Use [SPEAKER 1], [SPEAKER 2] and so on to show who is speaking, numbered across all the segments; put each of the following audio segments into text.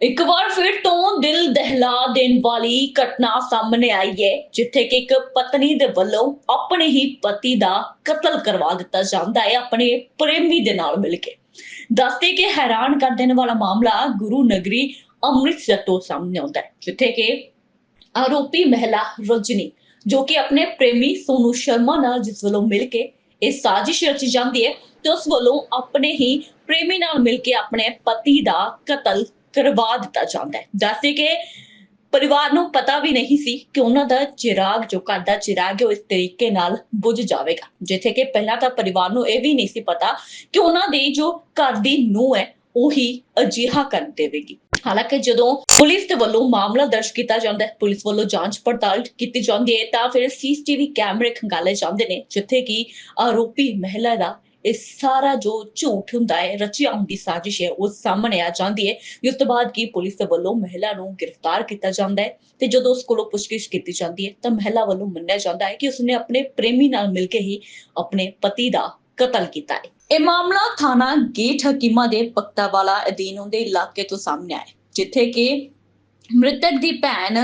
[SPEAKER 1] ਇੱਕ ਵਾਰ ਫਿਰ ਤੋਂ ਦਿਲ ਦਹਿਲਾ ਦੇਣ ਵਾਲੀ ਘਟਨਾ ਸਾਹਮਣੇ ਆਈ ਹੈ, ਜਿੱਥੇ ਕਿ ਇੱਕ ਪਤਨੀ ਦੇ ਵੱਲੋਂ ਆਪਣੇ ਹੀ ਪਤੀ ਦਾ ਕਤਲ ਕਰਵਾ ਦਿੱਤਾ ਜਾਂਦਾ ਹੈ, ਆਪਣੇ ਪ੍ਰੇਮੀ ਦੇ ਨਾਲ ਮਿਲ ਕੇ। ਦੱਸਦੇ ਕਿ ਹੈਰਾਨ ਕਰ ਦੇਣ ਵਾਲਾ ਮਾਮਲਾ ਗੁਰੂ ਨਗਰੀ ਅੰਮ੍ਰਿਤਸਰ ਤੋਂ ਸਾਹਮਣੇ ਆਉਂਦਾ ਹੈ, ਜਿੱਥੇ ਕਿ ਆਰੋਪੀ ਮਹਿਲਾ ਰਜਨੀ, ਜੋ ਕਿ ਆਪਣੇ ਪ੍ਰੇਮੀ ਸੋਨੂ ਸ਼ਰਮਾ ਨਾਲ ਜਿਸ ਵੱਲੋਂ ਮਿਲ ਕੇ ਇਹ ਸਾਜ਼ਿਸ਼ ਰਚੀ ਜਾਂਦੀ ਹੈ, ਤੇ ਉਸ ਵੱਲੋਂ ਆਪਣੇ ਹੀ ਪ੍ਰੇਮੀ ਨਾਲ ਮਿਲ ਕੇ ਆਪਣੇ ਪਤੀ ਦਾ ਕਤਲ ਕਰਵਾ ਦਿੱਤਾ ਜਾਂਦਾ ਹੈ। ਦੱਸਦੇ ਕਿ ਪਰਿਵਾਰ ਨੂੰ ਪਤਾ ਵੀ ਨਹੀਂ ਸੀ ਕਿ ਉਹਨਾਂ ਦਾ ਚਿਰਾਗ, ਜੋ ਘਰ ਦਾ ਚਿਰਾਗ ਹੈ, ਉਹ ਇਸ ਤਰੀਕੇ ਨਾਲ ਬੁਝ ਜਾਵੇਗਾ। ਜਿੱਥੇ ਕਿ ਪਹਿਲਾਂ ਤਾਂ ਪਰਿਵਾਰ ਨੂੰ ਇਹ ਵੀ ਨਹੀਂ ਸੀ ਪਤਾ ਕਿ ਉਹਨਾਂ ਦੇ ਜੋ ਘਰ ਦੀ ਨੂੰਹ ਹੈ, ਉਹੀ ਅਜਿਹਾ ਕਰ ਦੇਵੇਗੀ। ਹਾਲਾਂਕਿ ਜਦੋਂ ਪੁਲਿਸ ਦੇ ਵੱਲੋਂ ਮਾਮਲਾ ਦਰਜ ਕੀਤਾ ਜਾਂਦਾ ਹੈ, ਪੁਲਿਸ ਵੱਲੋਂ ਜਾਂਚ ਪੜਤਾਲ ਕੀਤੀ ਜਾਂਦੀ ਹੈ, ਤਾਂ ਫਿਰ ਸੀਸੀਟੀਵੀ ਕੈਮਰੇ ਖੰਗਾਲੇ ਜਾਂਦੇ ਨੇ, ਜਿੱਥੇ ਕਿ ਆਰੋਪੀ ਮਹਿਲਾ ਦਾ ਇਹ ਸਾਰਾ ਜੋ ਝੂਠ ਹੁੰਦਾ ਹੈ, ਰਚਿਆ ਹੁੰਦੀ ਸਾਜ਼ਿਸ਼ ਹੈ, ਉਹ ਸਾਹਮਣੇ ਆ ਜਾਂਦੀ ਹੈ। ਜਿਸ ਤੋਂ ਬਾਅਦ ਕੀ ਪੁਲਿਸ ਦੇ ਵੱਲੋਂ ਮਹਿਲਾ ਨੂੰ ਗ੍ਰਿਫਤਾਰ ਕੀਤਾ ਜਾਂਦਾ ਹੈ ਤੇ ਜਦੋਂ ਉਸ ਕੋਲੋਂ ਪੁੱਛਗਿੱਛ ਕੀਤੀ ਜਾਂਦੀ ਹੈ, ਤਾਂ ਮਹਿਲਾ ਵੱਲੋਂ ਮੰਨਿਆ ਜਾਂਦਾ ਹੈ ਕਿ ਉਸਨੇ ਆਪਣੇ ਪ੍ਰੇਮੀ ਨਾਲ ਮਿਲ ਕੇ ਹੀ ਆਪਣੇ ਪਤੀ ਦਾ ਕਤਲ ਕੀਤਾ ਹੈ। ਇਹ ਮਾਮਲਾ ਥਾਣਾ ਗੇਟ ਹਕੀਮਾ ਦੇ ਪਕਤਾਵਾਲਾ ਅਧੀਨ ਹੁੰਦੇ ਇਲਾਕੇ ਤੋਂ ਸਾਹਮਣੇ ਆਇਆ ਜਿੱਥੇ ਕਿ ਮ੍ਰਿਤਕ ਦੀ ਭੈਣ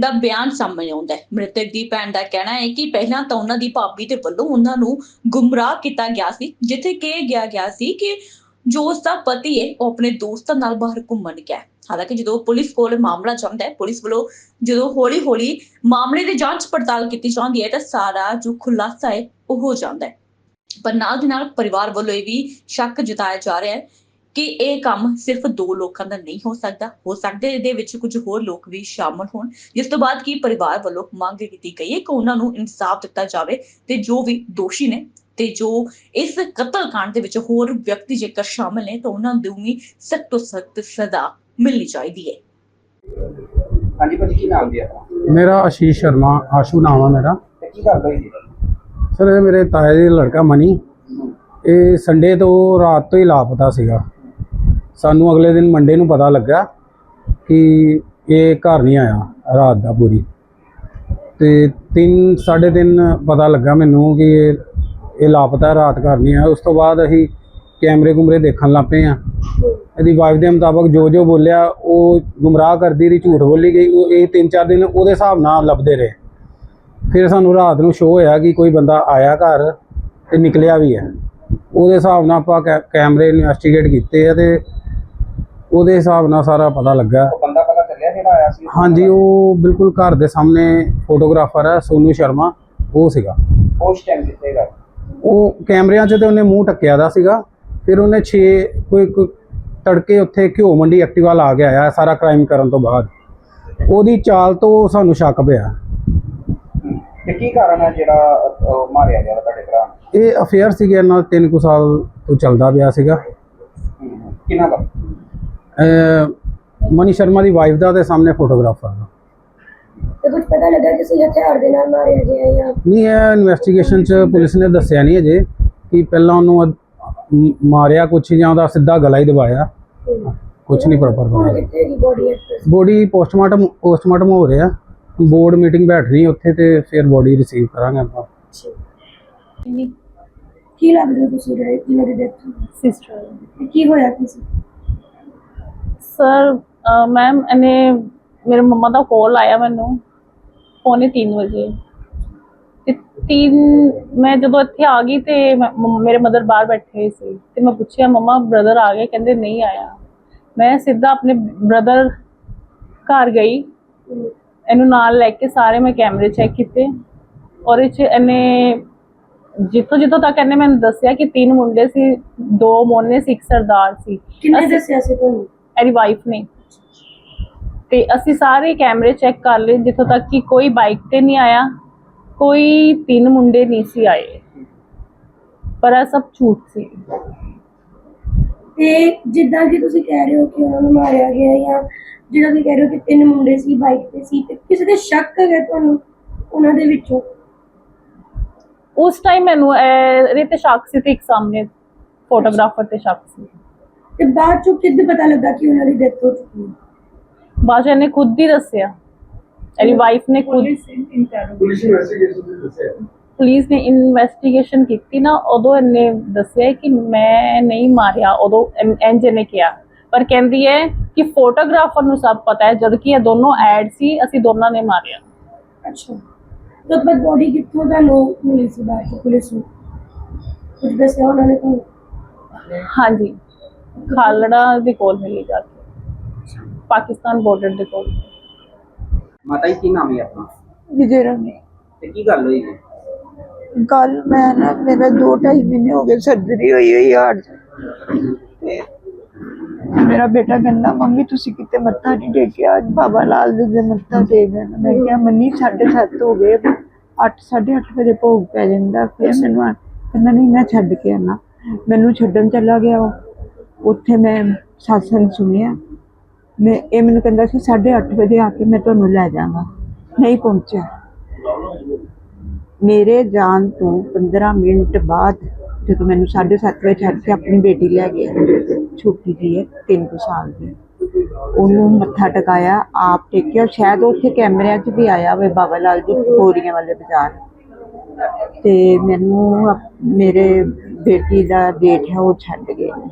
[SPEAKER 1] ਦਾ ਬਿਆਨ ਸਾਹਮਣੇ ਆਉਂਦਾ ਹੈ। ਮ੍ਰਿਤਕ ਦੀ ਭੈਣ ਦਾ ਕਹਿਣਾ ਹੈ ਕਿ ਪਹਿਲਾਂ ਤਾਂ ਉਹਨਾਂ ਦੀ ਭਾਬੀ ਦੇ ਵੱਲੋਂ ਉਹਨਾਂ ਨੂੰ ਗੁੰਮਰਾਹ ਕੀਤਾ ਗਿਆ ਸੀ, ਜਿੱਥੇ ਕਿ ਗਿਆ ਗਿਆ ਸੀ ਕਿ ਜੋ ਉਸ ਦਾ ਪਤੀ ਹੈ, ਉਹ ਆਪਣੇ ਦੋਸਤਾਂ ਨਾਲ ਬਾਹਰ ਘੁੰਮਣ ਗਿਆ ਹਾਲਾਂਕਿ ਜਦੋਂ ਪੁਲਿਸ ਕੋਲ ਮਾਮਲਾ ਜਾਂਦਾ ਹੈ, ਪੁਲਿਸ ਵੱਲੋਂ ਜਦੋਂ ਹੌਲੀ-ਹੌਲੀ ਮਾਮਲੇ ਦੀ ਜਾਂਚ ਪੜਤਾਲ ਕੀਤੀ ਜਾਂਦੀ ਹੈ, ਤਾਂ ਸਾਰਾ ਜੋ ਖੁਲਾਸਾ ਹੈ, ਉਹ ਹੋ ਜਾਂਦਾ ਹੈ। ਪਰ ਨਾਲ ਦੀ ਨਾਲ ਪਰਿਵਾਰ ਵੱਲੋਂ ਇਹ ਵੀ ਸ਼ੱਕ ਜਤਾਇਆ ਜਾ ਰਿਹਾ ਹੈ ਕਿ ਇਹ ਕੰਮ ਸਿਰਫ ਦੋ ਲੋਕਾਂ ਦਾ ਨਹੀਂ ਹੋ ਸਕਦਾ। ਹੋ ਸਕਦਾ ਇਹਦੇ ਵਿੱਚ ਕੁਝ ਹੋਰ ਲੋਕ ਵੀ ਸ਼ਾਮਲ ਹੋਣ। ਜਿਸ ਤੋਂ ਬਾਅਦ ਕੀ ਪਰਿਵਾਰ ਵੱਲੋਂ ਮੰਗ ਕੀਤੀ ਗਈ ਹੈ ਕਿ ਉਹਨਾਂ ਨੂੰ ਇਨਸਾਫ ਦਿੱਤਾ ਜਾਵੇ ਤੇ ਜੋ ਵੀ ਦੋਸ਼ੀ ਨੇ ਤੇ ਜੋ ਇਸ ਕਤਲकांड ਦੇ ਵਿੱਚ ਹੋਰ ਵਿਅਕਤੀ ਜੇਕਰ ਸ਼ਾਮਲ ਨੇ ਤਾਂ ਉਹਨਾਂ ਨੂੰ ਵੀ ਸਖਤ ਤੋਂ ਸਖਤ ਸਜ਼ਾ ਮਿਲਣੀ ਚਾਹੀਦੀ ਹੈ।
[SPEAKER 2] ਹਾਂਜੀ ਭਾਜੀ ਕੀ ਨਾਮ ਜੀ ਆਪਣਾ?
[SPEAKER 3] ਮੇਰਾ ਆਸ਼ੀਸ਼ ਸ਼ਰਮਾ ਆਸ਼ੂ ਨਾਮ ਆ ਮੇਰਾ।
[SPEAKER 2] ਕੀ ਜੀ?
[SPEAKER 3] ਸਰ ਇਹ ਮੇਰੇ ਤਾਏ ਦੇ ਲੜਕਾ ਮਨੀ। ਇਹ ਸੰਡੇ ਤੋਂ ਰਾਤ ਤੋਂ ਹੀ ਲਾਪਤਾ ਸੀਗਾ। ਸਾਨੂੰ ਅਗਲੇ ਦਿਨ ਮੰਡੇ ਨੂੰ ਪਤਾ ਲੱਗਾ ਕਿ ਇਹ ਘਰ ਨਹੀਂ ਆਇਆ ਰਾਤ ਦਾ ਪੂਰੀ। ਤੇ 3 3:30 ਪਤਾ ਲੱਗਾ ਮੈਨੂੰ ਕਿ ਇਹ ਲਾਪਤਾ ਰਾਤ ਘਰ ਨਹੀਂ ਆਇਆ। ਉਸ ਤੋਂ ਬਾਅਦ ਅਸੀਂ ਕੈਮਰੇ ਕੁਮਰੇ ਦੇਖਣ ਲੱਗ ਪਏ ਆ ਇਹਦੀ ਵਾਈਫ ਦੇ ਮੁਤਾਬਕ ਜੋ ਜੋ ਬੋਲਿਆ, ਉਹ ਗੁੰਮਰਾਹ ਕਰਦੀ ਰਹੀ, ਝੂਠ ਬੋਲੀ ਗਈ। ਉਹ ਇਹ 3-4 ਦਿਨ ਉਹਦੇ ਹਿਸਾਬ ਨਾਲ ਲੱਭਦੇ ਰਹੇ। ਫਿਰ ਸਾਨੂੰ ਰਾਤ ਨੂੰ ਸ਼ੋਅ ਹੋਇਆ ਕਿ ਕੋਈ ਬੰਦਾ ਆਇਆ ਘਰ ਤੇ ਨਿਕਲਿਆ ਵੀ ਹੈ। ਉਹਦੇ ਹਿਸਾਬ ਨਾਲ ਆਪਾਂ ਕੈ- ਕੈਮਰੇ ਇਨਵੈਸਟੀਗੇਟ ਕੀਤੇ ਆ ਤੇ ਉਹਦੇ ਹਿਸਾਬ ਨਾਲ ਸਾਰਾ ਪਤਾ ਲੱਗਾ।
[SPEAKER 2] ਉਹ ਬੰਦਾ ਪਤਾ ਚੱਲਿਆ ਜਿਹੜਾ ਆਇਆ ਸੀ?
[SPEAKER 3] ਹਾਂਜੀ ਉਹ ਬਿਲਕੁਲ ਘਰ ਦੇ ਸਾਹਮਣੇ ਫੋਟੋਗ੍ਰਾਫਰ ਹੈ ਸੋਨੂ ਸ਼ਰਮਾ ਉਹ ਸੀਗਾ।
[SPEAKER 2] ਉਸ ਟਾਈਮ ਕਿੱਥੇ ਗਾ
[SPEAKER 3] ਉਹ ਕੈਮਰਿਆਂ 'ਚ ਤੇ ਉਹਨੇ ਮੂੰਹ ਟੱਕਿਆ ਦਾ ਸੀਗਾ। ਫਿਰ ਉਹਨੇ 6 ਕੋਈ ਕੋਈ ਤੜਕੇ ਉੱਥੇ ਘਿਓ ਮੰਡੀ ਐਕਟਿਵਾ ਲਾ ਕੇ ਆਇਆ ਸਾਰਾ ਕ੍ਰਾਈਮ ਕਰਨ ਤੋਂ ਬਾਅਦ। ਉਹਦੀ ਚਾਲ ਤੋਂ ਸਾਨੂੰ ਸ਼ੱਕ ਪਿਆ।
[SPEAKER 2] ਤੇ ਕੀ ਕਾਰਨ ਹੈ ਜਿਹੜਾ ਮਾਰਿਆ ਗਿਆ ਤੁਹਾਡੇ ਭਰਾ ਨੂੰ?
[SPEAKER 3] ਇਹ ਅਫੇਅਰ ਸੀਗੇ ਇਹਨਾਂ ਨਾਲ 3 ਕੁ ਸਾਲ ਤੋਂ ਚੱਲਦਾ ਪਿਆ ਸੀਗਾ।
[SPEAKER 2] ਕਿਹਨਾਂ ਦਾ?
[SPEAKER 3] ਮਨੀ ਸ਼ਰਮਾ ਦੀ ਵਾਈਫ ਦਾ ਤੇ ਸਾਹਮਣੇ ਫੋਟੋਗ੍ਰਾਫਰ ਦਾ।
[SPEAKER 4] ਤੇ ਕੁਝ ਪਤਾ ਲੱਗਾ ਕਿਸੇ ਹਥਿਆਰ ਦੇ ਨਾਲ ਮਾਰਿਆ ਗਿਆ ਜਾਂ
[SPEAKER 3] ਨਹੀਂ ਇਹ ਇਨਵੈਸਟੀਗੇਸ਼ਨ ਚ ਪੁਲਿਸ ਨੇ ਦੱਸਿਆ ਨਹੀਂ ਅਜੇ ਕਿ ਪਹਿਲਾਂ ਉਹਨੂੰ ਮਾਰਿਆ ਕੁਛ ਜਾਂ ਉਹਦਾ ਸਿੱਧਾ ਗਲਾ ਹੀ ਦਬਾਇਆ। ਕੁਛ ਨਹੀਂ ਪ੍ਰੋਪਰ
[SPEAKER 4] ਦੀ ਬੋਡੀ
[SPEAKER 3] ਪੋਸਟਮਾਰਟਮ ਪੋਸਟਮਾਰਟਮ ਹੋ ਰਿਹਾ। ਬੋਰਡ ਮੀਟਿੰਗ ਬੈਠਣੀ ਉੱਥੇ ਤੇ ਫਿਰ ਬੋਡੀ ਰਿਸੀਵ ਕਰਾਂਗੇ ਆਪਾਂ।
[SPEAKER 4] ਕੀ ਲੱਗਦਾ ਤੁਸੀਂ ਜਿਹੜੇ ਕਿਹਨਾਂ ਦੀ ਡੈਥ
[SPEAKER 5] ਸਿਸਟਰ
[SPEAKER 4] ਕੀ ਹੋਇਆ ਕਿਸੇ
[SPEAKER 5] ਸਰ ਮੈਮ ਇਹਨੇ ਮੇਰੇ ਮੰਮਾ ਦਾ ਕਾਲ ਆਇਆ ਮੈਨੂੰ ਪੌਣੇ 3 ਵਜੇ। ਤੇ ਤਿੰਨ ਮੈਂ ਜਦੋਂ ਇੱਥੇ ਆ ਗਈ ਤੇ ਮੇਰੇ ਮਦਰ ਬਾਹਰ ਬੈਠੇ ਸੀ। ਤੇ ਮੈਂ ਪੁੱਛਿਆ ਮੰਮਾ ਬ੍ਰਦਰ ਆ ਗਏ? ਕਹਿੰਦੇ ਨਹੀਂ ਆਇਆ। ਮੈਂ ਸਿੱਧਾ ਆਪਣੇ ਬ੍ਰਦਰ ਘਰ ਗਈ। ਇਹਨੂੰ ਨਾਲ ਲੈ ਕੇ ਸਾਰੇ ਮੈਂ ਕੈਮਰੇ ਚੈੱਕ ਕੀਤੇ। ਔਰ ਇਹ ਚ ਇਹਨੇ ਜਿੱਥੋਂ ਜਿੱਥੋਂ ਤੱਕ ਇਹਨੇ ਮੈਨੂੰ ਦੱਸਿਆ ਕਿ ਤਿੰਨ ਮੁੰਡੇ ਸੀ ਦੋ ਮੋਨੇ ਸੀ ਇੱਕ ਸਰਦਾਰ ਸੀ।
[SPEAKER 4] ਕਿੰਨੇ ਦੱਸਿਆ ਸੀ ਤੁਹਾਨੂੰ?
[SPEAKER 5] ਮੇਰੀ ਵਾਈਫ ਨੇ। ਤੇ ਅਸੀਂ ਸਾਰੇ ਕੈਮਰੇ ਚੈੱਕ ਕਰ ਲਏ ਜਿੱਥੋਂ ਤੱਕ ਕਿ ਕੋਈ ਬਾਈਕ ਤੇ ਨਹੀਂ ਆਇਆ ਕੋਈ ਤਿੰਨ ਮੁੰਡੇ ਨਹੀਂ ਸੀ ਆਏ। ਪਰ ਇਹ ਸਭ ਝੂਠ ਸੀ।
[SPEAKER 4] ਤੇ ਜਿੱਦਾਂ ਕਿ ਤੁਸੀਂ ਕਹਿ ਰਹੇ ਹੋ ਕਿ ਉਹਨਾਂ ਨੂੰ ਮਾਰਿਆ ਗਿਆ ਜਾਂ ਜਿਹੜਾ ਤੁਸੀਂ ਕਹਿ ਰਹੇ ਹੋ ਕਿ ਤਿੰਨ ਮੁੰਡੇ ਸੀ ਬਾਈਕ ਤੇ ਸੀ ਤੇ ਕਿਸੇ ਦੇ ਸ਼ੱਕ ਹੈਗਾ ਤੁਹਾਨੂੰ ਉਹਨਾਂ ਦੇ ਵਿੱਚੋਂ?
[SPEAKER 5] ਉਸ ਟਾਈਮ ਮੈਨੂੰ ਇਹ- ਇਹਦੇ ਤੇ ਸ਼ੱਕ ਸੀ ਤੇ ਇੱਕ ਸਾਹਮਣੇ ਫੋਟੋਗ੍ਰਾਫਰ ਤੇ ਸ਼ੱਕ ਸੀ।
[SPEAKER 4] ਤੇ ਬਾਅਦ ਚੋਂ ਕਿੱਦ ਪਤਾ ਲੱਗਾ ਕਿ ਉਹਨਾਂ ਦੀ ਡੈਥ ਹੋ ਚੁੱਕੀ ਹੈ?
[SPEAKER 5] ਬਾਅਦ 'ਚ ਇਹਨੇ ਖੁਦ ਹੀ ਦੱਸਿਆ। ਇਹਦੀ ਵਾਈਫ ਨੇ ਖੁਦ ਪੁਲਿਸ ਨੇ ਇਨਵੈਸਟੀਗੇਸ਼ਨ ਕੀਤੀ ਨਾ ਉਦੋਂ ਇਹਨੇ ਦੱਸਿਆ ਕਿ ਮੈਂ ਨਹੀਂ ਮਾਰਿਆ ਉਦੋਂ ਇੰਝ ਨੇ ਕਿਹਾ। ਪਰ ਕਹਿੰਦੀ ਹੈ ਕਿ ਫੋਟੋਗ੍ਰਾਫਰ ਨੂੰ ਸਭ ਪਤਾ ਹੈ ਜਦ ਕਿ ਇਹ ਦੋਨੋਂ ਐਡ ਸੀ ਅਸੀਂ ਦੋਨਾਂ ਨੇ ਮਾਰਿਆ।
[SPEAKER 4] ਅੱਛਾ। ਤਾਂ ਬੋਡੀ ਕਿੱਥੋਂ ਦਾ ਲੋ ਮਿਲੀ ਸੀ ਬਾਅਦ ਚ ਪੁਲਿਸ ਨੂੰ? ਕੁਝ ਦੱਸਿਆ ਉਹਨਾਂ ਨੇ ਤੁਹਾਨੂੰ
[SPEAKER 5] ਹਾਂਜੀ। ਖਾਲੜਾ ਦੇ ਕੋਲ ਮਿਲੀ ਜਾ ਕੇ। ਪਾਕਿਸਤਾਨ ਬਾਰਡਰ ਦੇ ਕੋਲ।
[SPEAKER 2] ਮਾਤਾ ਜੀ ਕੀ ਨਾਮ ਹੈ ਆਪਣਾ?
[SPEAKER 6] ਵਿਜੇ ਰਾਣੀ।
[SPEAKER 2] ਤੇ ਕੀ ਗੱਲ ਹੋਈ ਜੀ
[SPEAKER 6] ਕੱਲ ਮੈਂ ਨਾ ਮੇਰਾ ਦੋ ਢਾਈ ਮਹੀਨੇ ਹੋ ਗਏ ਸਰਜਰੀ ਹੋਈ ਹੋਈ ਹਾਰਟ ਤੇ। ਮੇਰਾ ਬੇਟਾ ਕਹਿੰਦਾ ਮੰਮੀ ਤੁਸੀਂ ਕਿਤੇ ਮੱਥਾ ਨਹੀਂ ਟੇਕਿਆ? ਅੱਜ ਬਾਬਾ ਲਾਲ ਜੀ ਦੇ ਮੱਥਾ ਟੇਕ ਦੇਣਾ ਮੈਂ ਕਿਹਾ ਮੰਨੀ 7:30 ਹੋ ਗਏ। 8 8:30 ਵਜੇ ਭੋਗ ਪੈ ਜਾਂਦਾ। ਫਿਰ ਮੈਨੂੰ ਆ- ਕਹਿੰਦਾ ਨਹੀਂ ਮੈਂ ਛੱਡ ਕੇ ਆਣਾ ਮੈਨੂੰ ਛੱਡਣ ਚਲਾ ਗਿਆ ਉਹ। ਉੱਥੇ ਮੈਂ satsang ਸੁਣਿਆ। ਮੈਂ, ਇਹ ਮੈਨੂੰ ਕਹਿੰਦਾ ਸੀ 8:30 ਵਜੇ ਆ ਕੇ ਮੈਂ ਤੁਹਾਨੂੰ ਲੈ ਜਾਵਾਂਗਾ ਨਹੀਂ ਪਹੁੰਚਿਆ। ਮੇਰੇ ਜਾਣ ਤੋਂ 15 ਮਿੰਟ ਬਾਅਦ ਜਦੋਂ ਮੈਨੂੰ 7:30 ਵਜੇ ਛੱਡ ਕੇ ਆਪਣੀ ਬੇਟੀ ਲੈ ਗਿਆ ਛੋਟੀ ਜਿਹੀ ਹੈ 3 ਸਾਲ ਦੀ। ਉਹਨੂੰ ਮੱਥਾ ਟਿਕਾਇਆ, ਆਪ ਟੇਕਿਆ। ਸ਼ਾਇਦ ਉੱਥੇ ਕੈਮਰਿਆਂ 'ਚ ਵੀ ਆਇਆ ਹੋਵੇ, ਬਾਬਾ ਲਾਲ ਜੀ ਬੋਰੀਆਂ ਵਾਲੇ ਬਾਜ਼ਾਰ। ਤੇ ਮੈਨੂੰ ਮੇਰੇ ਬੇਟੀ ਦਾ ਡੇਟ ਹੈ, ਉਹ ਛੱਡ ਗਏ ਨੇ।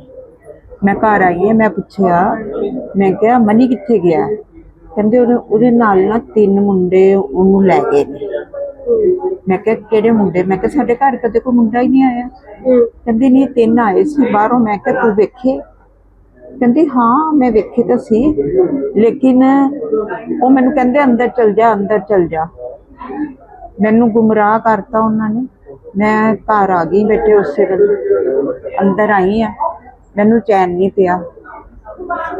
[SPEAKER 6] ਮੈਂ ਘਰ ਆਈ ਹਾਂ ਮੈਂ ਪੁੱਛਿਆ ਮੈਂ ਕਿਹਾ ਮਨੀ ਕਿੱਥੇ ਗਿਆ? ਕਹਿੰਦੇ ਉਹਦੇ ਉਹਦੇ ਨਾਲ ਨਾ ਤਿੰਨ ਮੁੰਡੇ ਉਹਨੂੰ ਲੈ ਗਏ ਨੇ। ਮੈਂ ਕਿਹਾ ਕਿਹੜੇ ਮੁੰਡੇ? ਮੈਂ ਕਿਹਾ ਸਾਡੇ ਘਰ ਕਦੇ ਕੋਈ ਮੁੰਡਾ ਹੀ ਨਹੀਂ ਆਇਆ। ਕਹਿੰਦੀ ਨਹੀਂ ਤਿੰਨ ਆਏ ਸੀ ਬਾਹਰੋਂ। ਮੈਂ ਕਿਹਾ ਤੂੰ ਵੇਖੇ? ਕਹਿੰਦੀ ਹਾਂ ਮੈਂ ਵੇਖੇ ਤਾਂ ਸੀ ਲੇਕਿਨ ਉਹ ਮੈਨੂੰ ਕਹਿੰਦੇ ਅੰਦਰ ਚਲ ਜਾ ਅੰਦਰ ਚਲ ਜਾ। ਮੈਨੂੰ ਗੁੰਮਰਾਹ ਕਰਤਾ ਉਹਨਾਂ ਨੇ। ਮੈਂ ਘਰ ਆ ਗਈ ਬੇਟੇ ਉਸੇ ਵੇਲੇ। ਅੰਦਰ ਆਈ ਆ ਮੈਨੂੰ ਚੈਨ ਨਹੀਂ ਪਿਆ।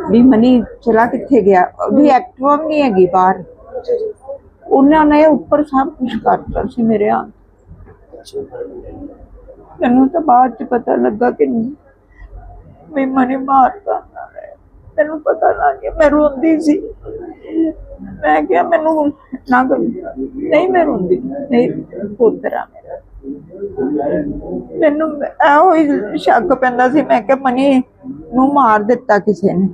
[SPEAKER 6] ਵੀ ਮਨੀ ਚਲਾ ਕਿੱਥੇ ਗਿਆ? ਵੀ ਐਕਟਿਵਾ ਵੀ ਨਹੀਂ ਹੈਗੀ ਬਾਹਰ। ਉਹਨਾਂ ਨੇ ਉੱਪਰ ਸਭ ਕੁਝ ਕਰਤਾ ਸੀ ਮੇਰੇ ਹੱਥ ਮੈਨੂੰ ਤਾਂ ਬਾਅਦ ਚ ਪਤਾ ਲੱਗਾ ਕਿ ਮੈਂ ਮਨੇ ਮਾਰਤਾ ਮੈਨੂੰ ਪਤਾ ਲੱਗ ਗਿਆ, ਮੈਂ ਰੋਂਦੀ ਸੀ। ਮੈਂ ਕਿਹਾ ਮੈਨੂੰ ਨਾ ਕਰ। ਨਹੀਂ, ਮੈਂ ਰੋਂਦੀ। ਨਹੀਂ, ਪੁੱਤਰਾ ਮੇਰਾ। ਮੈਨੂੰ ਇਹੋ ਹੀ ਸ਼ੱਕ ਪੈਂਦਾ ਸੀ, ਮੈਂ ਕਿਹਾ ਮਨੀ ਨੂੰ ਮਾਰ ਦਿੱਤਾ ਕਿਸੇ ਨੇ।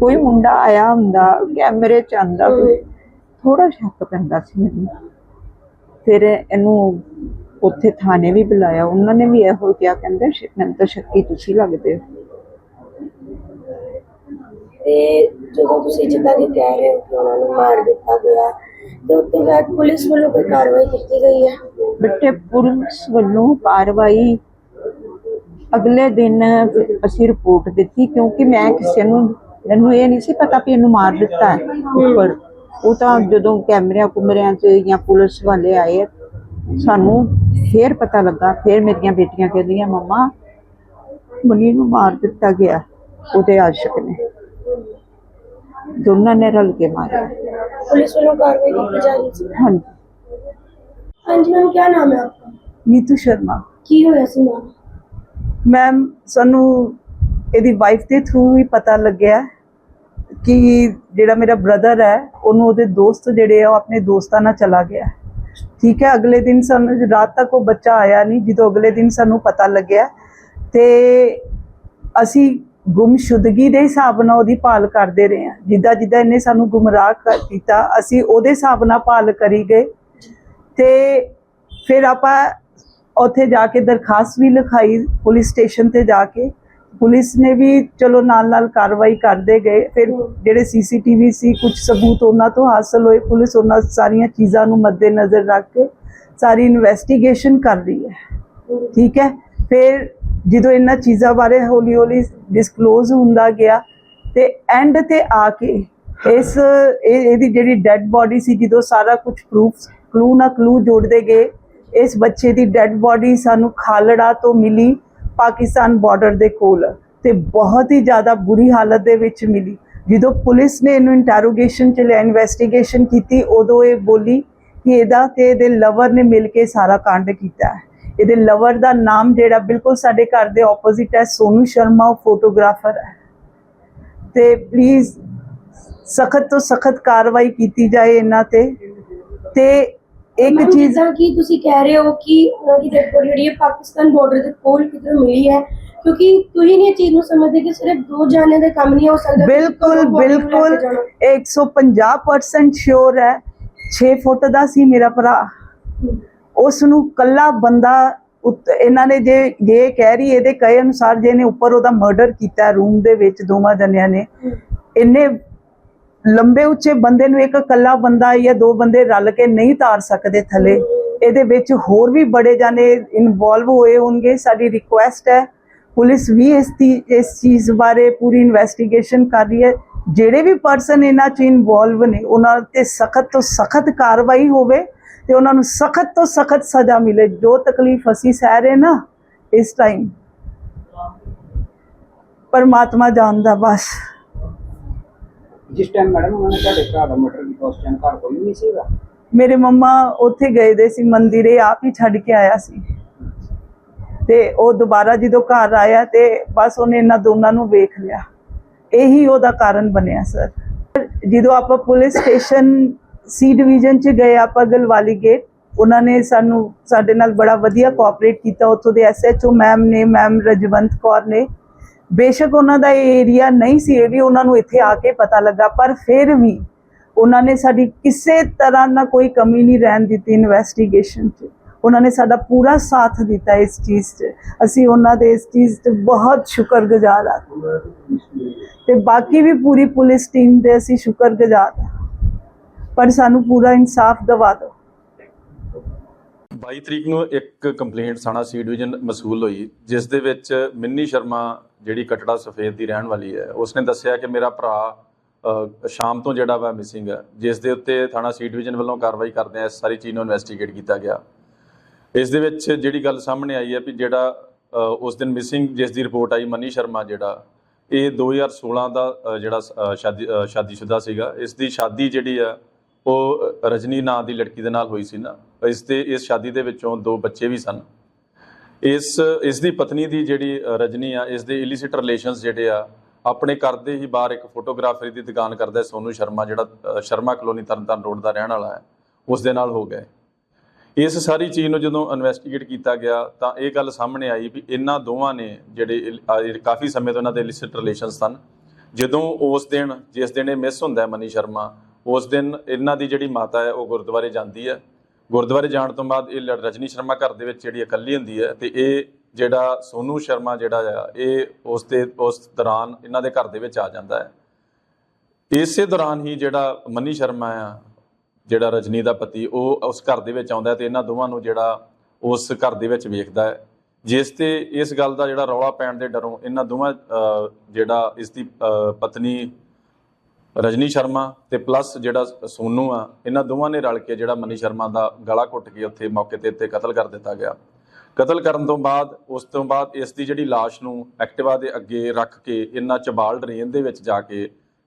[SPEAKER 6] ਕੋਈ ਮੁੰਡਾ ਆਇਆ ਹੁੰਦਾ, ਕੈਮਰੇ ਚ ਆਂਦਾ ਥੋੜਾ ਸ਼ੱਕ ਪੈਂਦਾ ਸੀ ਮੈਨੂੰ। ਫਿਰ ਇਹਨੂੰ ਉੱਥੇ ਥਾਣੇ ਵੀ ਬੁਲਾਇਆ। ਉਹਨਾਂ ਨੇ ਵੀ ਇਹੋ ਕਿਹਾ, ਕਹਿੰਦੇ ਮੈਨੂੰ ਤਾਂ ਸ਼ੱਕੀ ਤੁਸੀਂ ਲੱਗਦੇ ਹੋ।
[SPEAKER 4] ਤੇ ਜਦੋਂ ਤੁਸੀਂ ਜਿੱਦਾਂ ਕਿ ਕਹਿ ਰਹੇ ਹੋ ਕਿ ਉਹਨਾਂ ਨੂੰ ਮਾਰ ਦਿੱਤਾ ਗਿਆ ਤੇ ਉਸ ਤੋਂ ਬਾਅਦ ਪੁਲਿਸ ਵੱਲੋਂ ਕੋਈ ਕਾਰਵਾਈ ਕੀਤੀ ਗਈ ਹੈ?
[SPEAKER 6] ਬੱਟੇ, ਪੁਲਿਸ ਵੱਲੋਂ ਕਾਰਵਾਈ ਅਗਲੇ ਦਿਨ ਅਸੀਂ ਰਿਪੋਰਟ ਦਿੱਤੀ ਕਿਉਂਕਿ ਮੈਂ ਕਿਸੇ ਨੂੰ, ਮੈਨੂੰ ਇਹ ਨਹੀਂ ਸੀ ਪਤਾ ਵੀ ਇਹਨੂੰ ਮਾਰ ਦਿੱਤਾ ਹੈ ਉੱਪਰ। ਉਹ ਤਾਂ ਜਦੋਂ ਕੈਮਰਿਆਂ ਕੁਮਰਿਆਂ 'ਚ ਜਾਂ ਪੁਲਿਸ ਵਾਲੇ ਆਏ, ਸਾਨੂੰ ਫੇਰ ਪਤਾ ਲੱਗਾ, ਫੇਰ ਮੇਰੀਆਂ ਬੇਟੀਆਂ ਕਹਿੰਦੀਆਂ, ਮੰਮਾ, ਮਨੀ ਨੂੰ ਮਾਰ ਦਿੱਤਾ ਗਿਆ, ਉਹਦੇ ਆਸ਼ਿਕ ਨੇ। ਦੋਨਾਂ ਨੇ ਰਲ ਕੇ ਮਾਰਿਆ
[SPEAKER 4] पुलिस वालों कार्रवाई की जा रही थी
[SPEAKER 6] ਹਾਂਜੀ
[SPEAKER 4] हाँ जी मैम क्या नाम है आपका
[SPEAKER 7] ਨੀਤੂ ਸ਼ਰਮਾ
[SPEAKER 4] की होया सी मैम
[SPEAKER 7] ਮੈਮ ਸਾਨੂੰ ਇਹਦੀ ਵਾਈਫ ਦੇ ਥਰੂ ਹੀ ਪਤਾ ਲੱਗਿਆ ਕਿ ਜਿਹੜਾ ਮੇਰਾ ਬ੍ਰਦਰ ਹੈ ਉਹਨੂੰ ਉਹਦੇ ਦੋਸਤ ਜਿਹੜੇ ਆ ਉਹ ਆਪਣੇ ਦੋਸਤਾਂ ਨਾਲ ਚਲਾ ਗਿਆ ਠੀਕ ਹੈ ਅਗਲੇ ਦਿਨ ਸਾਨੂੰ ਰਾਤ ਤੱਕ ਉਹ ਬੱਚਾ ਆਇਆ ਨਹੀਂ ਜਦੋਂ ਅਗਲੇ ਦਿਨ ਸਾਨੂੰ ਪਤਾ ਲੱਗਿਆ ਤੇ ਅਸੀਂ ਗੁੰਮਸ਼ੁਦਗੀ ਦੇ ਹਿਸਾਬ ਨਾਲ ਉਹਦੀ ਭਾਲ ਕਰਦੇ ਰਹੇ ਹਾਂ। ਜਿੱਦਾਂ ਜਿੱਦਾਂ ਇਹਨੇ ਸਾਨੂੰ ਗੁੰਮਰਾਹ ਕਰ ਕੀਤਾ, ਅਸੀਂ ਉਹਦੇ ਹਿਸਾਬ ਨਾਲ ਭਾਲ ਕਰੀ ਗਏ। ਤੇ ਫਿਰ ਆਪਾਂ ਉੱਥੇ ਜਾ ਕੇ ਦਰਖਾਸਤ ਵੀ ਲਿਖਾਈ, ਪੁਲਿਸ ਸਟੇਸ਼ਨ ਤੇ ਜਾ ਕੇ। ਪੁਲਿਸ ਨੇ ਵੀ ਚਲੋ ਨਾਲ ਨਾਲ ਕਾਰਵਾਈ ਕਰਦੇ ਗਏ। ਫਿਰ ਜਿਹੜੇ ਸੀਸੀਟੀਵੀ ਸੀ, ਕੁਝ ਸਬੂਤ ਉਹਨਾਂ ਤੋਂ ਹਾਸਲ ਹੋਏ। ਪੁਲਿਸ ਉਹਨਾਂ ਸਾਰੀਆਂ ਚੀਜ਼ਾਂ ਨੂੰ ਮੱਦੇਨਜ਼ਰ ਰੱਖ ਕੇ ਸਾਰੀ ਇਨਵੈਸਟੀਗੇਸ਼ਨ ਕਰ ਰਹੀ ਹੈ। ਠੀਕ ਹੈ? ਫਿਰ ਜਦੋਂ ਇਹਨਾਂ ਚੀਜ਼ਾਂ ਬਾਰੇ ਹੌਲੀ ਹੌਲੀ ਡਿਸਕਲੋਜ਼ ਹੁੰਦਾ ਗਿਆ ਤੇ ਐਂਡ ਤੇ ਆ ਕੇ ਇਸ, ਇਹ- ਇਹਦੀ ਜਿਹੜੀ ਡੈੱਡ ਬਾਡੀ ਸੀ, ਜਦੋਂ ਸਾਰਾ ਕੁਝ ਪ੍ਰੂਫ ਕਲੂ ਨਾ ਕਲੂ ਜੋੜਦੇ ਗਏ, ਇਸ ਬੱਚੇ ਦੀ ਡੈੱਡ ਬਾਡੀ ਸਾਨੂੰ ਖਾਲੜਾ ਤੋਂ ਮਿਲੀ ਪਾਕਿਸਤਾਨ ਬਾਰਡਰ ਦੇ ਕੋਲ ਤੇ ਬਹੁਤ ਹੀ ਜ਼ਿਆਦਾ ਬੁਰੀ ਹਾਲਤ ਦੇ ਵਿੱਚ ਮਿਲੀ। ਜਦੋਂ ਪੁਲਿਸ ਨੇ ਇਹਨੂੰ ਇੰਟਰੋਗੇਸ਼ਨ ਚ ਲਿਆ ਇਨਵੈਸਟੀਗੇਸ਼ਨ ਕੀਤੀ, ਉਦੋਂ ਇਹ ਬੋਲੀ ਕਿ ਇਹਦਾ ਤੇ ਇਹਦੇ ਲਵਰ ਨੇ ਮਿਲ ਕੇ ਸਾਰਾ ਕਾਂਡ ਕੀਤਾ ਹੈ। ਇਹਦੇ ਲਵਰ ਦਾ ਨਾਮ ਜਿਹੜਾ ਬਿਲਕੁਲ ਸਾਡੇ ਘਰ ਦੇ ਆਪੋਜ਼ਿਟ ਹੈ ਸੋਨੂ ਸ਼ਰਮਾ ਫੋਟੋਗ੍ਰਾਫਰ ਹੈ। ਤੇ ਪਲੀਜ਼ ਸਖਤ ਤੋਂ ਸਖਤ ਕਾਰਵਾਈ ਕੀਤੀ ਜਾਏ ਇਹਨਾਂ ਤੇ। ਤੇ ਇੱਕ ਚੀਜ਼
[SPEAKER 4] ਜਿੱਦਾਂ ਕਿ ਤੁਸੀਂ ਕਹਿ ਰਹੇ ਹੋ ਕਿ ਉਹਨਾਂ ਦੀ ਡੈਡ ਬੋਡੀ ਜਿਹੜੀ ਹੈ ਪਾਕਿਸਤਾਨ ਬਾਰਡਰ ਦੇ ਕੋਲ ਕਿਧਰੋਂ ਮਿਲੀ ਹੈ ਕਿਉਂਕਿ ਤੁਸੀਂ ਨਹੀਂ ਇਹ ਚੀਜ਼ ਨੂੰ ਸਮਝਦੇ ਕਿ ਸਿਰਫ ਦੋ ਜਾਣੇ ਦਾ ਕੰਮ ਨਹੀਂ ਹੋ ਸਕਦਾ
[SPEAKER 7] ਬਿਲਕੁਲ ਬਿਲਕੁਲ
[SPEAKER 4] ਜਾਣਾ।
[SPEAKER 7] 150% ਸ਼ੋਰ ਹੈ। 6 ਫੁੱਟ ਦਾ ਸੀ ਮੇਰਾ ਭਰਾ। ਉਸ ਨੂੰ ਕੱਲਾ ਬੰਦਾ ਉੱਤ- ਇਹਨਾਂ ਨੇ ਜੇ ਜੇ ਕਹਿ ਰਹੀ, ਇਹਦੇ ਕਹੇ ਅਨੁਸਾਰ ਜੇ ਨੇ ਉੱਪਰ ਉਹਦਾ ਮਰਡਰ ਕੀਤਾ ਰੂਮ ਦੇ ਵਿੱਚ ਦੋਵਾਂ ਜਣਿਆਂ ਨੇ ਇੰਨੇ ਲੰਬੇ ਉੱਚੇ ਬੰਦੇ ਨੂੰ ਇੱਕ ਇਕੱਲਾ ਬੰਦਾ ਜਾਂ ਦੋ ਬੰਦੇ ਰਲ ਕੇ ਨਹੀਂ ਤਾਰ ਸਕਦੇ ਥੱਲੇ, ਇਹਦੇ ਵਿੱਚ ਹੋਰ ਵੀ ਬੜੇ ਜਾਣੇ ਇਨਵੋਲਵ ਹੋਏ ਹੋਣਗੇ, ਸਾਡੀ ਰਿਕੁਐਸਟ ਹੈ, ਪੁਲਿਸ ਵੀ ਇਸ ਦੀ ਇਸ ਚੀਜ਼ ਬਾਰੇ ਪੂਰੀ ਇਨਵੈਸਟੀਗੇਸ਼ਨ ਕਰ ਰਹੀ ਹੈ, ਜਿਹੜੇ ਵੀ ਪਰਸਨ ਇਹਨਾਂ 'ਚ ਇਨਵੋਲਵ ਨੇ, ਉਹਨਾਂ ਤੇ ਸਖਤ ਤੋਂ ਸਖਤ ਕਾਰਵਾਈ ਹੋਵੇ ਤੇ ਉਹਨਾਂ ਨੂੰ ਸਖਤ ਤੋਂ ਸਖਤ ਸਜ਼ਾ ਮਿਲੇ। ਜੋ ਤਕਲੀਫ ਅਸੀਂ ਸਹਿ ਰਹੇ ਨਾ ਇਸ ਟਾਈਮ ਪਰਮਾਤਮਾ ਜਾਣਦਾ ਬਸ।
[SPEAKER 2] ਜਿਸ ਟਾਈਮ ਮੈਡਮ ਉਹਨਾਂ ਨੇ ਤੁਹਾਡੇ ਭਰਾ ਦਾ ਮਰਡਰ ਕੀਤਾ ਉਸ ਟਾਈਮ ਘਰ ਕੋਈ ਨਹੀਂ ਸੀਗਾ?
[SPEAKER 7] ਮੇਰੇ ਮੰਮਾ ਉੱਥੇ ਗਏ ਦੇ ਸੀ ਮੰਦਿਰੇ ਆਪ ਹੀ ਛੱਡ ਕੇ ਆਇਆ ਸੀ। ਤੇ ਉਹ ਦੁਬਾਰਾ ਜਦੋਂ ਘਰ ਆਇਆ ਤੇ ਬਸ ਉਹਨੇ ਇਹਨਾਂ ਦੋਨਾਂ ਨੂੰ ਵੇਖ ਲਿਆ। ਇਹੀ ਉਹਦਾ ਕਾਰਨ ਬਣਿਆ ਸਰ। ਜਦੋਂ ਆਪਾਂ ਪੁਲਿਸ ਸਟੇਸ਼ਨ ਸੀ ਡਿਵੀਜ਼ਨ ਚ ਗਏ ਆਪਾਂ ਗਲਵਾਲੀ ਗੇਟ ਉਹਨਾਂ ਨੇ ਸਾਨੂੰ, ਸਾਡੇ ਨਾਲ ਬੜਾ ਵਧੀਆ ਕੋਆਪਰੇਟ ਕੀਤਾ ਉੱਥੋਂ ਦੇ ਐਸਐਚਓ ਮੈਮ ਨੇ ਮੈਮ ਰਜਵੰਤ ਕੌਰ ਨੇ। ਬੇਸ਼ੱਕ ਉਹਨਾਂ ਦਾ ਇਹ ਏਰੀਆ ਨਹੀਂ ਸੀ, ਇਹ ਵੀ ਉਹਨਾਂ ਨੂੰ ਇੱਥੇ ਆ ਕੇ ਪਤਾ ਲੱਗਾ, ਪਰ ਫਿਰ ਵੀ ਉਹਨਾਂ ਨੇ ਸਾਡੀ ਕਿਸੇ ਤਰ੍ਹਾਂ ਨਾਲ ਕੋਈ ਕਮੀ ਨਹੀਂ ਰਹਿਣ ਦਿੱਤੀ ਇਨਵੈਸਟੀਗੇਸ਼ਨ 'ਚ। ਉਹਨਾਂ ਨੇ ਸਾਡਾ ਪੂਰਾ ਸਾਥ ਦਿੱਤਾ ਇਸ ਚੀਜ਼ 'ਚ। ਅਸੀਂ ਉਹਨਾਂ ਦੇ ਇਸ ਚੀਜ਼ 'ਤੇ ਬਹੁਤ ਸ਼ੁਕਰਗੁਜ਼ਾਰ ਹਾਂ। ਤੇ ਬਾਕੀ ਵੀ ਪੂਰੀ ਪੁਲਿਸ ਟੀਮ ਦੇ ਅਸੀਂ ਸ਼ੁਕਰਗੁਜ਼ਾਰ ਹਾਂ। ਪਰ ਸਾਨੂੰ ਪੂਰਾ ਇਨਸਾਫ ਦਿਵਾ ਦਿਓ।
[SPEAKER 8] 22 ਤਰੀਕ ਨੂੰ ਇੱਕ ਕੰਪਲੇਂਟ ਥਾਣਾ ਸੀ ਡਿਵੀਜ਼ਨ ਮਸੂਲ ਹੋਈ ਜਿਸ ਦੇ ਵਿੱਚ ਮਿੰਨੀ ਸ਼ਰਮਾ ਜਿਹੜੀ ਕਟੜਾ ਸਫੇਦ ਦੀ ਰਹਿਣ ਵਾਲੀ ਹੈ ਉਸਨੇ ਦੱਸਿਆ ਕਿ ਮੇਰਾ ਭਰਾ ਸ਼ਾਮ ਤੋਂ ਜਿਹੜਾ ਵਾ ਮਿਸਿੰਗ ਹੈ ਜਿਸ ਦੇ ਉੱਤੇ ਥਾਣਾ ਸੀ ਡਿਵੀਜ਼ਨ ਵੱਲੋਂ ਕਾਰਵਾਈ ਕਰਦੇ ਆ ਇਸ ਸਾਰੀ ਚੀਜ਼ ਨੂੰ ਇਨਵੈਸਟੀਗੇਟ ਕੀਤਾ ਗਿਆ। ਇਸ ਦੇ ਵਿੱਚ ਜਿਹੜੀ ਗੱਲ ਸਾਹਮਣੇ ਆਈ ਹੈ ਵੀ ਜਿਹੜਾ ਉਸ ਦਿਨ ਮਿਸਿੰਗ ਜਿਸ ਦੀ ਰਿਪੋਰਟ ਆਈ ਮਨੀ ਸ਼ਰਮਾ ਜਿਹੜਾ ਇਹ 2016 ਦਾ ਜਿਹੜਾ ਸ਼ਾਦੀ ਅ, ਸ਼ਾਦੀशुदा ਸੀਗਾ। ਇਸ ਦੀ ਸ਼ਾਦੀ ਜਿਹੜੀ ਆ ਉਹ ਰਜਨੀ ਨਾਂ ਦੀ ਲੜਕੀ ਦੇ ਨਾਲ ਹੋਈ ਸੀ ਨਾ। ਇਸ ਤੇ ਇਸ ਸ਼ਾਦੀ ਦੇ ਵਿੱਚੋਂ ਦੋ ਬੱਚੇ ਵੀ ਸਨ। ਇਸ ਇਸ ਦੀ ਪਤਨੀ ਦੀ ਜਿਹੜੀ ਰਜਨੀ ਆ, ਇਸ ਦੇ ਇਲਿਸਿਟ ਰਿਲੇਸ਼ਨਸ ਜਿਹੜੇ ਆ, ਆਪਣੇ ਘਰ ਦੇ ਹੀ ਬਾਹਰ ਇੱਕ ਫੋਟੋਗ੍ਰਾਫਰੀ ਦੀ ਦੁਕਾਨ ਕਰਦਾ ਹੈ ਸੋਨੂ ਸ਼ਰਮਾ, ਜਿਹੜਾ ਸ਼ਰਮਾ ਕਲੋਨੀ ਤਰਨਤਾਰਨ ਰੋਡ ਦਾ ਰਹਿਣ ਵਾਲਾ ਹੈ। ਉਸ ਦੇ ਨਾਲ ਹੋ ਗਏ। ਇਸ ਸਾਰੀ ਚੀਜ਼ ਨੂੰ ਜਦੋਂ ਇਨਵੈਸਟੀਗੇਟ ਕੀਤਾ ਗਿਆ, ਤਾਂ ਇਹ ਗੱਲ ਸਾਹਮਣੇ ਆਈ ਵੀ ਇਹਨਾਂ ਦੋਵਾਂ ਨੇ ਜਿਹੜੇ ਕਾਫੀ ਸਮੇਂ ਤੋਂ ਇਹਨਾਂ ਦੇ ਇਲਿਸਿਟ ਰਿਲੇਸ਼ਨਸ ਸਨ। ਜਦੋਂ ਉਸ ਦਿਨ, ਜਿਸ ਦਿਨ ਇਹ ਮਿਸ ਹੁੰਦਾ ਮਨੀ ਸ਼ਰਮਾ ਉਸ ਦਿਨ ਇਹਨਾਂ ਦੀ ਜਿਹੜੀ ਮਾਤਾ ਹੈ, ਉਹ ਗੁਰਦੁਆਰੇ ਜਾਂਦੀ ਹੈ। ਗੁਰਦੁਆਰੇ ਜਾਣ ਤੋਂ ਬਾਅਦ ਇਹ ਲ- ਰਜਨੀ ਸ਼ਰਮਾ ਘਰ ਦੇ ਵਿੱਚ ਜਿਹੜੀ ਇਕੱਲੀ ਹੁੰਦੀ ਹੈ ਤੇ ਇਹ ਜਿਹੜਾ ਸੋਨੂ ਸ਼ਰਮਾ ਜਿਹੜਾ ਆ, ਇਹ ਉਸ ਦੇ ਉਸ ਦੌਰਾਨ ਇਹਨਾਂ ਦੇ ਘਰ ਦੇ ਵਿੱਚ ਆ ਜਾਂਦਾ ਹੈ। ਇਸੇ ਦੌਰਾਨ ਹੀ ਜਿਹੜਾ ਮਨੀ ਸ਼ਰਮਾ ਆ, ਜਿਹੜਾ ਰਜਨੀ ਦਾ ਪਤੀ, ਉਹ ਉਸ ਘਰ ਦੇ ਵਿੱਚ ਆਉਂਦਾ ਹੈ ਤੇ ਇਹਨਾਂ ਦੋਵਾਂ ਨੂੰ ਜਿਹੜਾ ਉਸ ਘਰ ਦੇ ਵਿੱਚ ਵੇਖਦਾ ਹੈ। ਜਿਸ ਤੇ ਇਸ ਗੱਲ ਦਾ ਜਿਹੜਾ ਰੌਲਾ ਪੈਣ ਦੇ ਡਰੋਂ ਇਹਨਾਂ ਦੋਵਾਂ ਜਿਹੜਾ ਇਸ ਦੀ ਪਤਨੀ ਰਜਨੀ ਸ਼ਰਮਾ ਤੇ ਪਲੱਸ ਜਿਹੜਾ ਸੋਨੂ ਆ, ਇਹਨਾਂ ਦੋਵਾਂ ਨੇ ਰਲ ਕੇ ਜਿਹੜਾ ਮਨੀ ਸ਼ਰਮਾ ਦਾ ਗਲਾ ਘੁੱਟ ਕੇ ਉੱਥੇ ਮੌਕੇ ਤੇ ਉੱਤੇ ਕਤਲ ਕਰ ਦਿੱਤਾ ਗਿਆ। ਕਤਲ ਕਰਨ ਤੋਂ ਬਾਅਦ, ਉਸ ਤੋਂ ਬਾਅਦ ਇਸ ਦੀ ਜਿਹੜੀ ਲਾਸ਼ ਨੂੰ ਐਕਟਿਵਾ ਦੇ ਅੱਗੇ ਰੱਖ ਕੇ ਇਹਨਾਂ ਚਬਾਲ ਡਰੇਨ ਦੇ ਵਿੱਚ ਜਾ ਕੇ